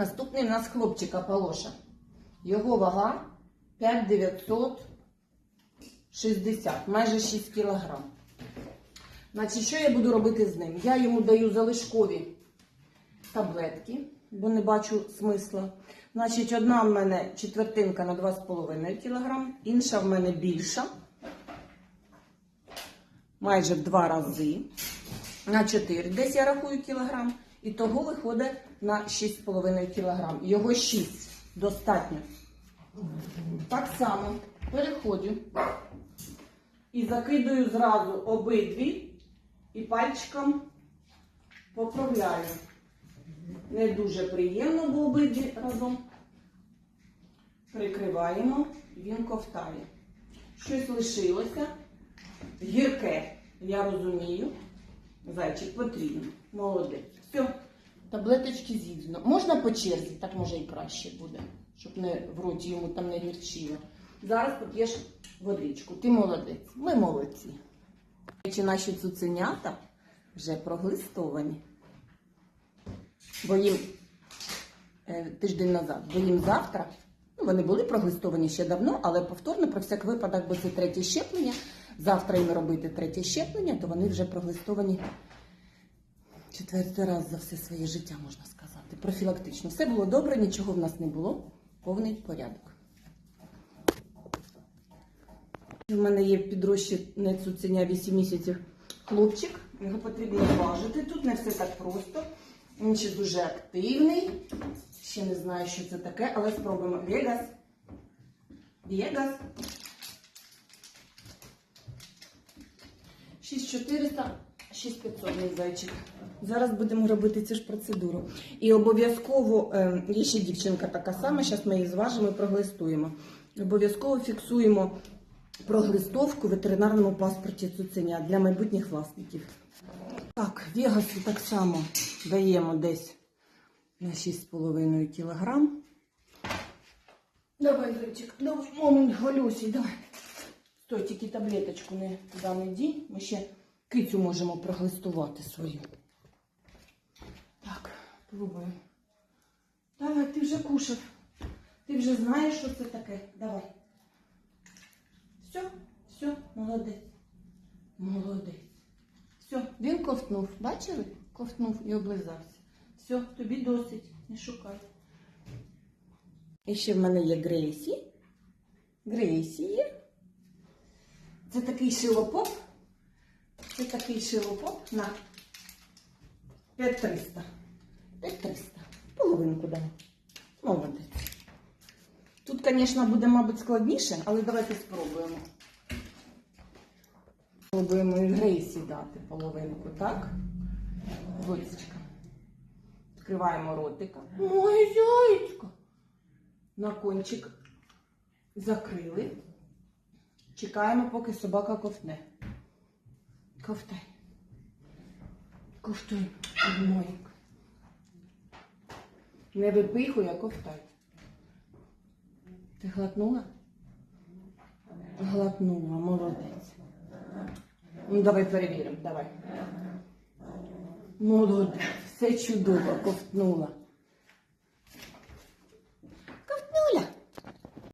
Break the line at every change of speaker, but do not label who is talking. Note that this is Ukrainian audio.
Наступний у нас хлопчик Аполоша. Його вага 5960, майже 6 кілограм. Значить, що я буду робити з ним? Я йому даю залишкові таблетки, бо не бачу смисла. Значить, одна в мене четвертинка на 2,5 кг, інша в мене більша, майже в два рази, на 4 десь я рахую кілограм. І того виходить на 6,5 кг. Його 6 достатньо. Так само переходжу і закидую зразу обидві і пальчиком поправляю. Не дуже приємно, бо обидві разом. Прикриваємо, він ковтає. Щось лишилося. Гірке, я розумію. Зайчик потрібно. Молодець. Все, таблеточки з'їдено. Можна по черзі, так може і краще буде, щоб не в роті йому там не гірчило. Зараз поп'єш водичку. Ти молодець. Ми молодці. Чи наші цуценята вже проглистовані. Бо їм е, тиждень назад, бо їм завтра, ну вони були проглистовані ще давно, але повторно про всяк випадок, бо це третє щеплення. Завтра їм робити третє щеплення, то вони вже проглистовані четвертий раз за все своє життя, можна сказати. Профілактично. Все було добре, нічого в нас не було. Повний порядок. У мене є підрощене цуценя 8 місяців хлопчик. Його потрібно важити. Тут не все так просто. Він ще дуже активний. Ще не знаю, що це таке, але спробуємо. Вегас. Вегас. 6400, 6500 мій зайчик. Зараз будемо робити цю ж процедуру. І обов'язково, е, є ще дівчинка така сама, зараз ми її зважимо і проглистуємо. Обов'язково фіксуємо проглистовку в ветеринарному паспорті цуценя для майбутніх власників. Так, Вегасу так само даємо десь на 6,5 кілограм. Давай, зайчик, давай, момент, Галюсі, давай. Стой, тільки таблеточку не туди не. Ми ще кицю можемо проглистувати свою. Так, пробуємо. Давай, ти вже кушав. Ти вже знаєш, що це таке. Давай. Все, все, молодець. Молодець. Все, він ковтнув. Бачили? Ковтнув і облизався. Все, тобі досить. Не шукай. І ще в мене є Грейсі. Грейсі є. Це такий шилопоп. Це такий шилопоп на 5300. 5300. Половинку дам. Молодець. Тут, звісно, буде, мабуть, складніше, але давайте спробуємо. Спробуємо і Грейсі дати половинку, так? Висічка. Відкриваємо ротика. Моя зяєчка. На кончик закрили. Чекаємо, поки собака ковтне. Ковтай. Ковтай, моїк. Не випихуй, а ковтай. Ти глотнула? Глотнула, молодець. Ну, давай перевіримо, давай. Молодець, все чудово ковтнула.